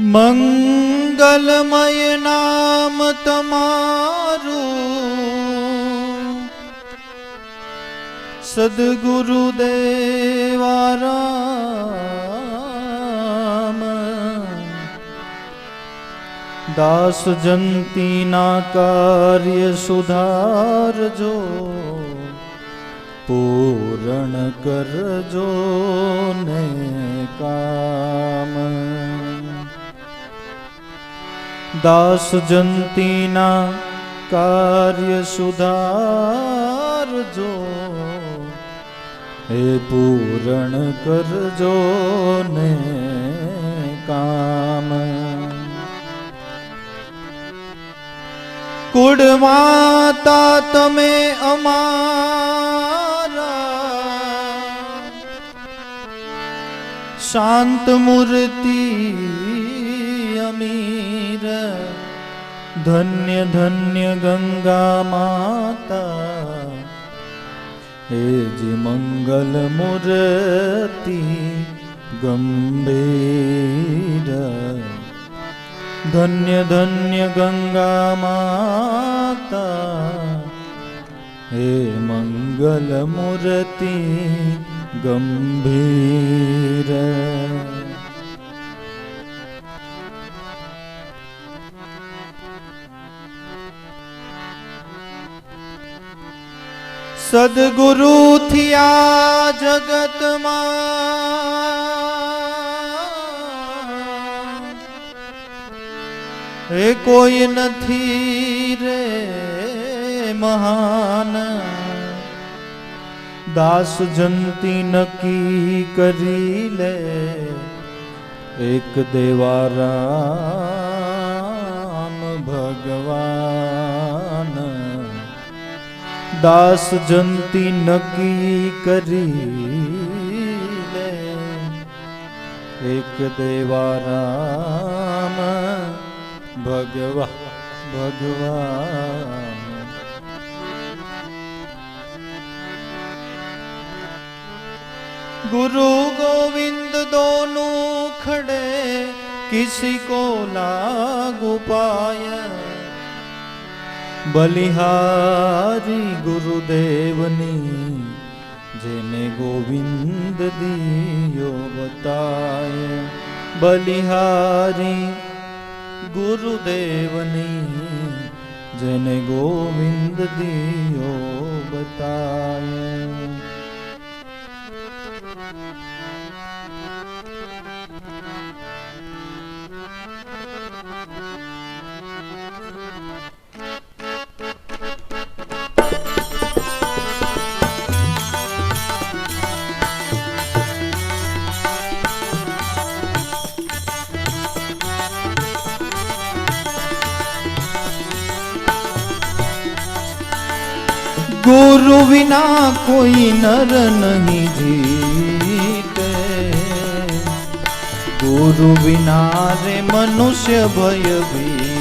મંગલમય નામ તમારું. સદગુરુ દેવારામ દાસ જંતીના કાર્ય સુધારજો. પૂરણ કરજો ને કામ. દાસ જંતીના કાર્ય સુધારજો હે પૂરણ કરજો ને કામ કુળ માતા તમે અમારા શાંત મૂર્તિ અમીર ધન્ય ધન્ય ગંગા માતા હે જી મંગલ મૂર્તિ ગંભીર ધન્ય ધન્ય ગંગા માતા હે મંગલ મૂર્તિ ગંભીર સદગુરુ થયા જગતમાં. એ કોઈ નથી રે મહાન. દાસ જંતી નક્કી કરી લે. એક દેવારામ दास जंती नकी करी ले एक देवाराम भगवा भगवान गुरु गोविंद दोनों खड़े, किसी को ना गुपाया બલિહારી ગુરુદેવની જેને ગોવિંદ દિયો બતાય બલિહારી ગુરુદેવની જેને ગોવિંદ દિયો બતાય ગુરુ વિના કોઈ નર નહીં જીતે. ગુરુ વિના રે મનુષ્ય ભય ભીતે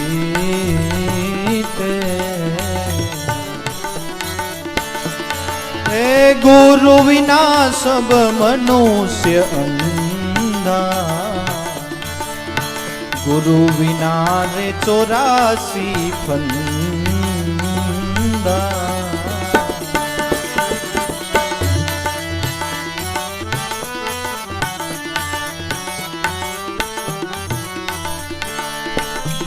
હે ગુરુ વિના સબ મનુષ્ય અંધા ગુરુ વિના રે ચોરાસી ફંદા.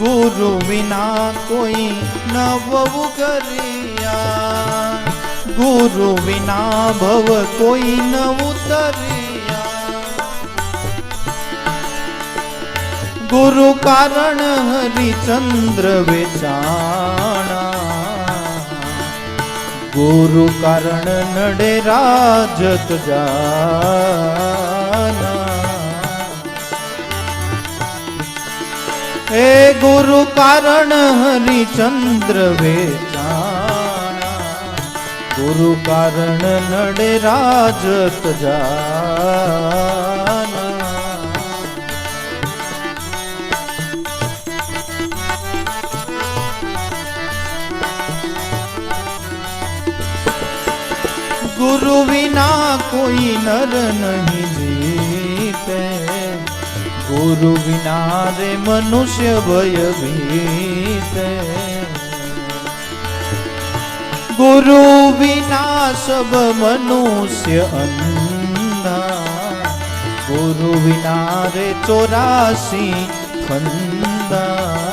ગુરુ વિના કોઈ નવવું કરિયા ગુરુ વિના ભવ કોઈ ન ઉતરિયા ગુરુ કારણ હરિચંદ્ર વેચાણા ગુરુ કારણ નડે રાજત જાના હે ગુરુ કારણ હરિચંદ્ર વેચાણા ગુરુ કારણ નડે રાજત જાના. ગુરુ વિના કોઈ નર નહીં જીતે. ગુરુ વિના રે મનુષ્ય ભયભીત ગુરુ વિના સબ મનુષ્ય અંધા ગુરુ વિના રે ચોરાસી ફંદા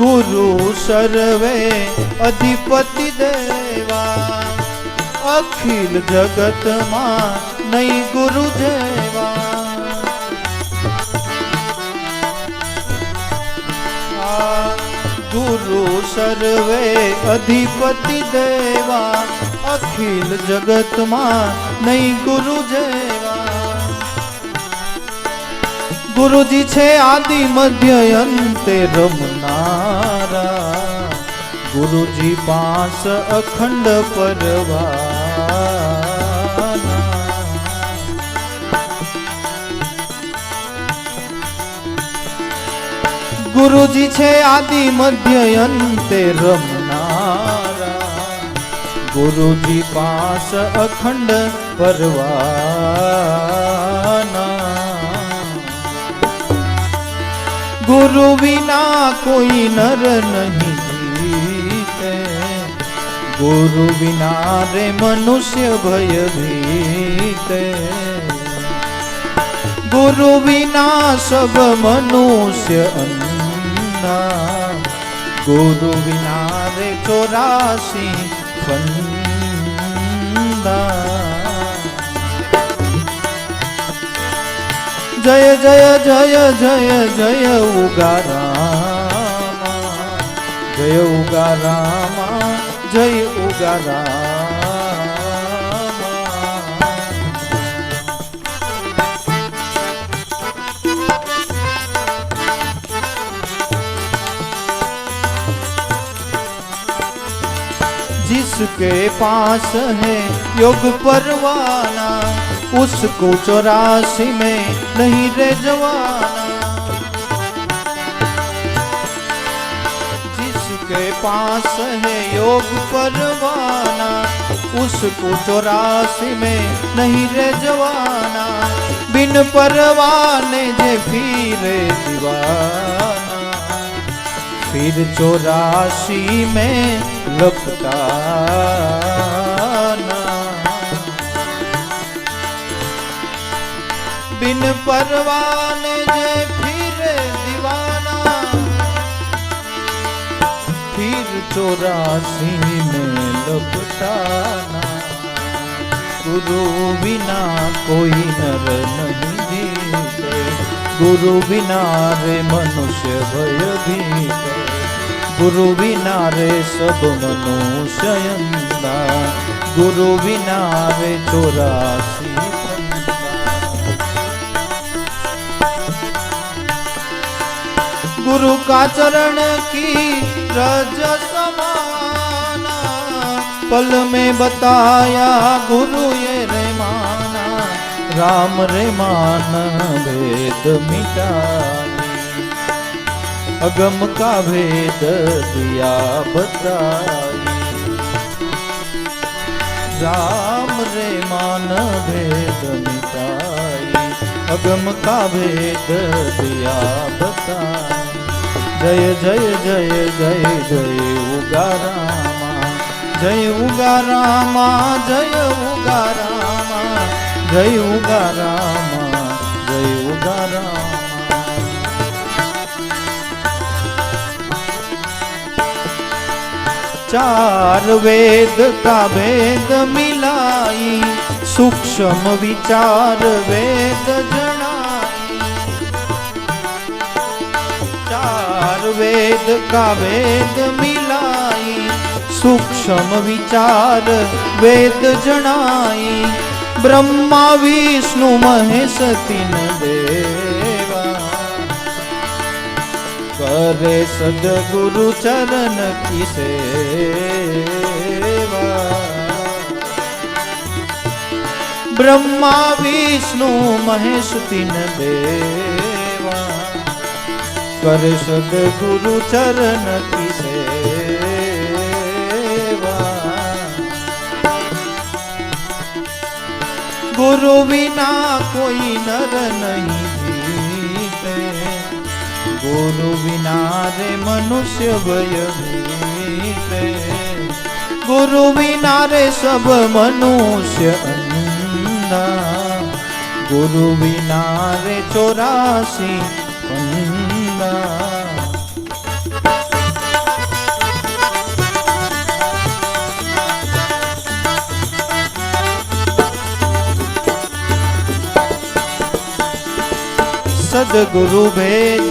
ગુરુ સર્વે અધિપતિ દેવા અખિલ જગતમાં નહીં ગુરુ જેવા આ ગુરુ સર્વે અધિપતિ દેવા અખિલ જગતમાં નહીં ગુરુ જેવા ગુરુજી છે આદિ મધ્ય અંતે રમનારા ગુરુજી પાસ અખંડ પરવા ગુરુજી છે આદિ મધ્ય અંતે રમનારા. ગુરુજી પાસ અખંડ પરવાના. ગુરુ વિના કોઈ નર નહીં. गुरु बिना रे मनुष्य भयभीत गुरु बिना सब मनुष्य अन्ना। गुरु बिना रे चौरासी फंदा जय जय जय जय जय उगा रामा। जय उगा रामा। જય ઉગારામા जिसके पास है योग परवाना उसको चौरासी में नहीं रे जवाना जिसके पास है योग परवाना, उसको चौरासी में नहीं रे जवाना बिन परवाने जे फिरे दीवाना। फिर चौरासी में लपटाना। बिन परवाने जे चौरासी में लपटाना गुरु बिना कोई नर नहीं जीते। गुरु बिना रे मनुष्य भयभीत गुरु बिना रे सब मनुष्य गुरु बिना रे चौरासी गुरु का चरण की रज पल में बताया, गुरु ये रे माना, राम रे मान भेद मिटाने। अगम का भेद दिया बताई राम रे मान भेद मिटाई अगम का भेद दिया बताई जय जय जय जय जय उगा જય ઉગા રામા, જય ઉગા રામા, જય ઉગા રામા, જય ઉગા રામા. ચાર વેદ કા ભેદ મિલાઈ, સૂક્ષ્મ વિચાર વેદ જણાઈ. ચાર વેદ કા વેદ મિલાઈ સૂક્ષ્મ વિચાર વેદ જણાય. બ્રહ્મા, વિષ્ણુ, મહેશ, તિન દેવા. કરે સદગુરુ ચરણ કિસે બ્રહ્મા, વિષ્ણુ, મહેશ, તિન દેવા. કરે સદગુરુ ચરણ કિસે ગુરુ વિના કોઈ નર નહીં જીતે. ગુરુ વિના રે મનુષ્ય ભય મીતે ગુરુ વિના રે સબ મનુષ્ય અંધા ગુરુ વિના રે ચોરાસી પંદા સદગુરુ ભેદ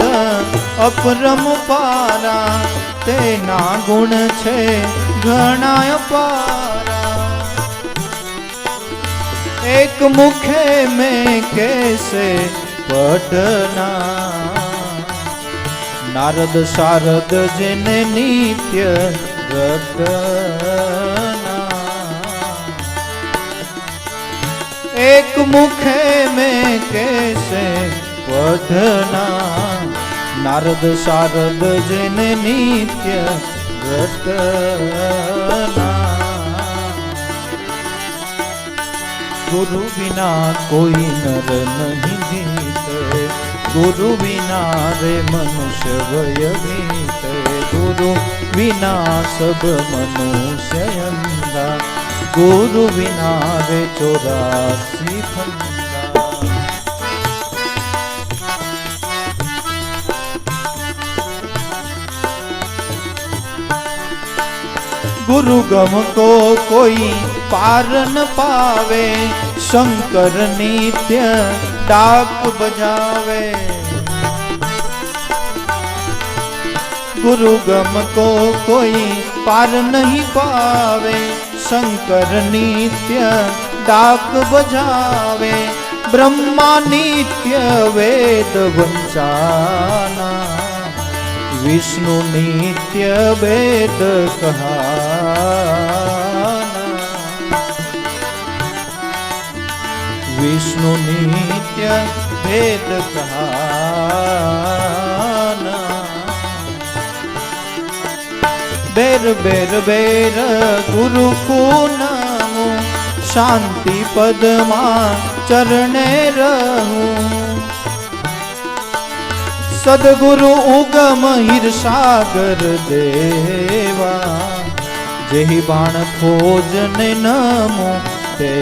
અપરમ પારા તેના ગુણ છે ઘણા પારા એક મુખે મેં કેસે પઢના નારદ શારદ જેને નિત્ય રટના એક મુખે મેં કેસે પઢના નારદ શારદ જેને નિત્ય રટના ગુરુ વિના કોઈ નર નહીં જીતે, ગુરુ વિના રે મનુષ્ય વય ભીતે ગુરુ વિના સબ મનુષ્ય અંધા, ગુરુ વિના રે ચોરાસી ગુરુ ગમ કો કોઈ પાર ન પાવે શંકર નિત્ય ડાક બજાવે ગુરુ ગમ કો કોઈ પાર નહીં પાવે શંકર નિત્ય ડાક બજાવે બ્રહ્મા નિત્ય વેદ વંચાના વિષ્ણુ નિત્ય વેદ કહાના. વિષ્ણુ નિત્ય વેદ કહાના. બેર બેર બેર ગુરુ કુનામું શાંતિ પદમાં ચરણે રહું. સદગુરુ ઉગમ હીર સાગર દેવા જેહી બાણ ખોજ ને નમો તે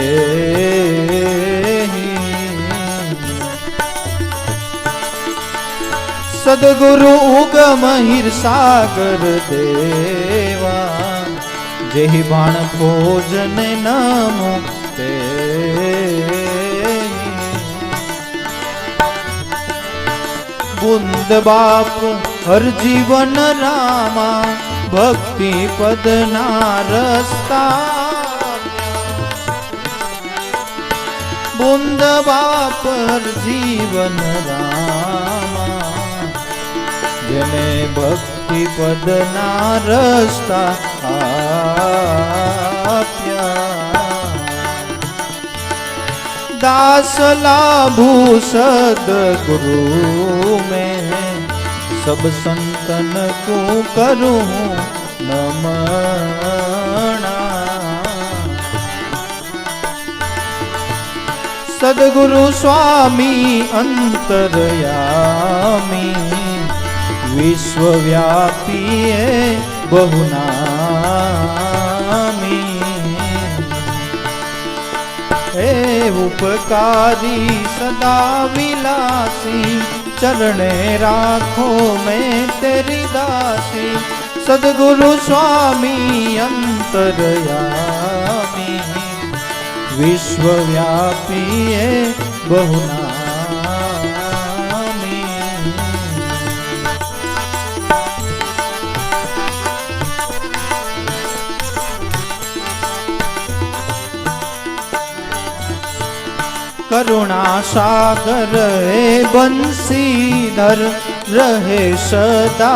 સદગુરુ ઉગમ હીર સાગર દેવા જેહી બાણ ખોજ ને નમો તે બુંદ બાપ, હર જીવન રામા, ભક્તિ પદના રસ્તા બુંદ બાપ, હર જીવન રામા, જેને ભક્તિ પદના રસ્તા આપ્યા. दास लाभू सदगुरु में सब संतन को करूं नमना सदगुरु स्वामी अंतरयामी विश्वव्यापी है उपकारी सदा विलासी चरणे राखो मैं तेरी दासी। सदगुरु स्वामी अंतरयामी विश्वव्यापी है करुणा सागर हे बंसीधर, रहे सदा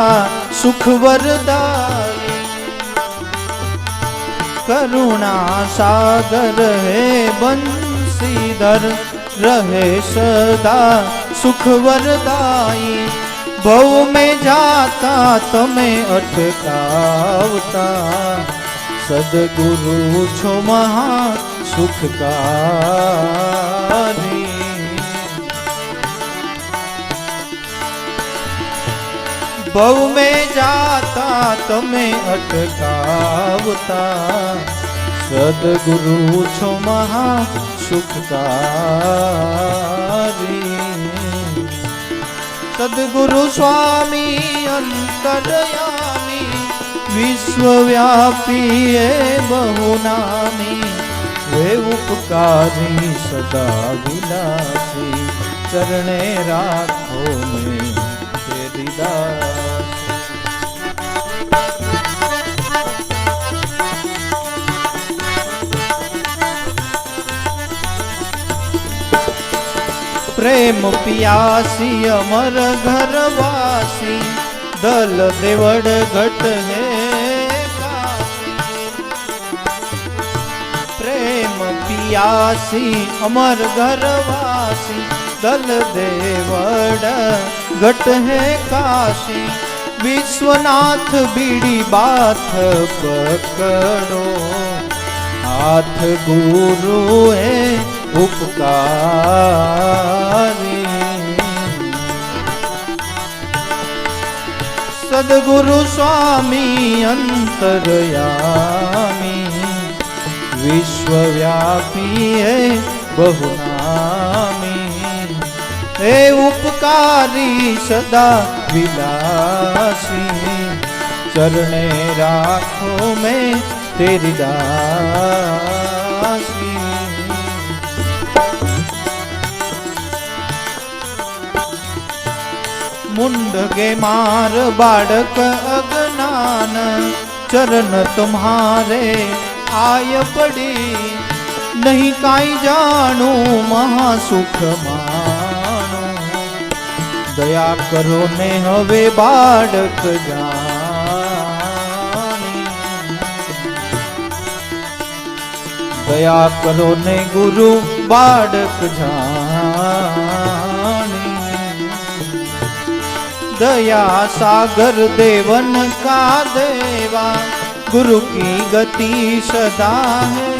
सुख वरदाई करुणा सागर हे बंसीधर, रहे सदा सुख वरदाई बहु में जाता तमें अटकावता। सदगुरु छो महा सुख का बहु में जाता तुम्हें अटकावता। सदगुरु छो महा सुखकारी सदगुरु स्वामी अंतरयामी, विश्वव्यापी बहुनामी। वे उपकारी सदा विलासी, चरणे राखो में प्रेम पियासी, अमर घरवासी दल देवड़ घट है प्यासी, अमर घरवासी, दल देवड़, घट है काशी। विश्वनाथ बीड़ी बात पकड़ो। हाथ गुरु है उपकारी। सदगुरु स्वामी अंतरयामी विश्वव्यापी है बहुनामी। हे उपकारी सदा विलासी। चरणे राखो में तेरी दासी। मुंडगे मार बाड़क अज्ञान चरण तुम्हारे आय पड़ी, नहीं काई जानू महासुख मानो दया करो ने हवे बाड़क जानी। दया करो ने गुरु बाड़क जानी। दया सागर देवन का देवा गुरु की गति सदा है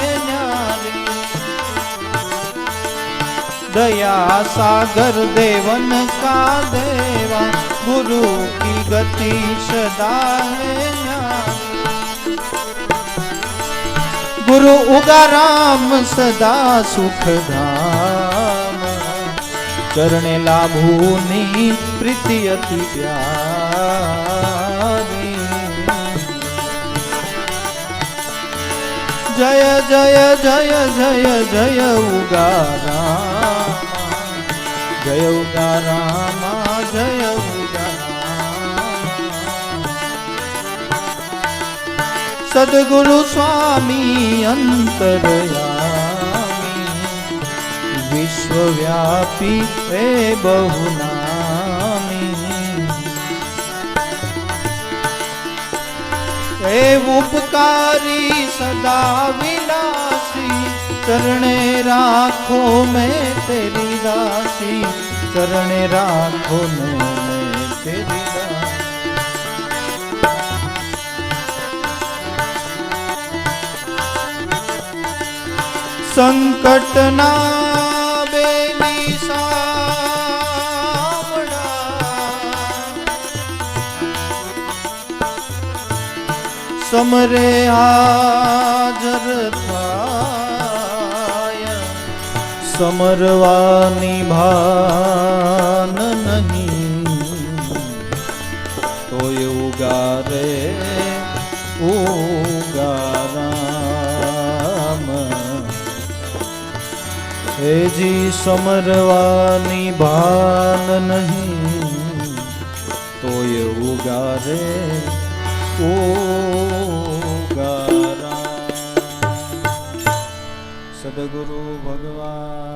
दया सागर देवन का देवा, गुरु की गति सदा है गुरु उगा राम सदा सुख धाम। चरण लाभूनी प्रीति अति प्यार। जय जय जय जय जय उगा जय उगा राम, जय सदगुरु स्वामी अंतरयामी, विश्वव्यापी बहुना। उपकारी सदा विलासी चरणे राखो मैं तेरी दासी चरणे राखो मैं तेरी संकट ना કમરે હાજર થાય સમરવાની ભાન નહીં તો એવું ગારે ઉગારામ હેજી સમરવાની ભાન નહીં તો એવું ગારે ઓ सदगुरु भगवान।